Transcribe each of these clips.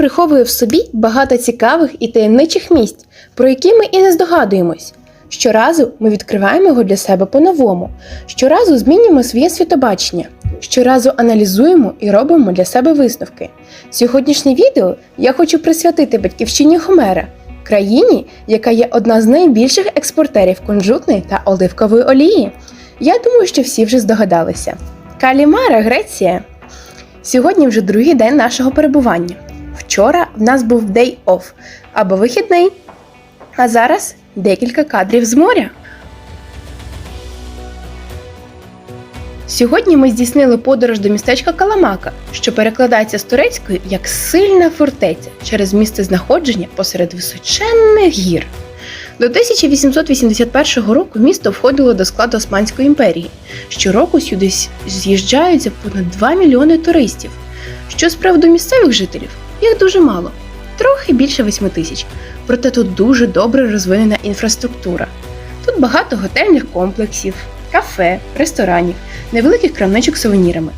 приховує в собі багато цікавих і таємничих місць, про які ми і не здогадуємось. Щоразу ми відкриваємо його для себе по-новому, щоразу змінюємо своє світобачення, щоразу аналізуємо і робимо для себе висновки. Сьогоднішнє відео я хочу присвятити батьківщині Хомера, країні, яка є одна з найбільших експортерів кунжутної та оливкової олії. Я думаю, що всі вже здогадалися. Калімара, Греція. Сьогодні вже другий день нашого перебування. Вчора в нас був day off або вихідний, а зараз декілька кадрів з моря. Сьогодні ми здійснили подорож до містечка Каламака, що перекладається з турецької як сильна фортеця через місце знаходження посеред височенних гір. До 1881 року місто входило до складу Османської імперії. Щороку сюди з'їжджаються понад 2 мільйони туристів. Що з приводу місцевих жителів, їх дуже мало, трохи більше 8 тисяч. Проте тут дуже добре розвинена інфраструктура. Тут багато готельних комплексів, кафе, ресторанів, невеликих крамничок сувенірами.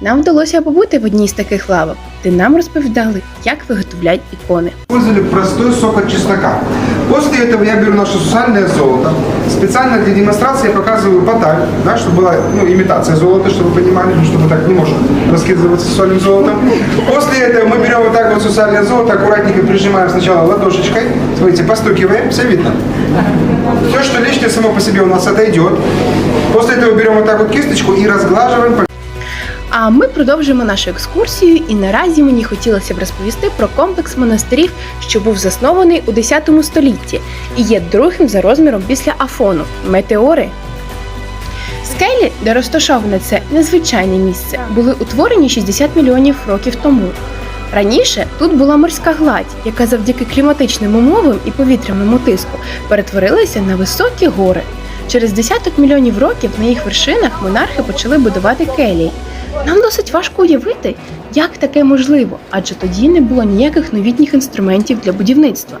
Нам вдалося побути в одній з таких лавок, де нам розповідали, як виготовляють ікони. Использовали простой сок от чеснока. После этого я беру наше сусальное золото. Специально для демонстрации я показываю баталь, да, чтобы была ну, имитация золота, чтобы вы понимали, ну, чтобы так не может раскидываться сусальным золотом. После этого мы берем вот так вот сусальное золото, аккуратненько прижимаем сначала ладошечкой. Смотрите, постукиваем, все видно. Все, что лишнее само по себе у нас отойдет. После этого берем вот так вот кисточку и разглаживаем по А ми продовжуємо нашу екскурсію, і наразі мені хотілося б розповісти про комплекс монастирів, що був заснований у 10 столітті і є другим за розміром після Афону метеори. Скелі, де розташоване це незвичайне місце, були утворені 60 мільйонів років тому. Раніше тут була морська гладь, яка завдяки кліматичним умовам і повітряному тиску перетворилася на високі гори. Через десяток мільйонів років на їх вершинах монархи почали будувати келії. Нам досить важко уявити, як таке можливо, адже тоді не було ніяких новітніх інструментів для будівництва.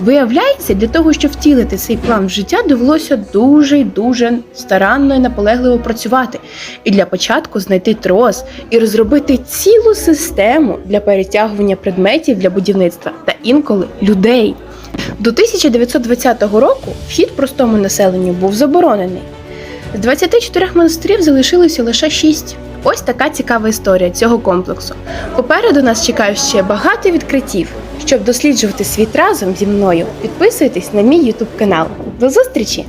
Виявляється, для того, щоб втілити цей план в життя, довелося дуже дуже старанно і наполегливо працювати. І для початку знайти трос і розробити цілу систему для перетягування предметів для будівництва та інколи людей. До 1920 року вхід простому населенню був заборонений. З 24 монастирів залишилося лише 6. Ось така цікава історія цього комплексу. Попереду нас чекає ще багато відкриттів. Щоб досліджувати світ разом зі мною, підписуйтесь на мій YouTube канал. До зустрічі!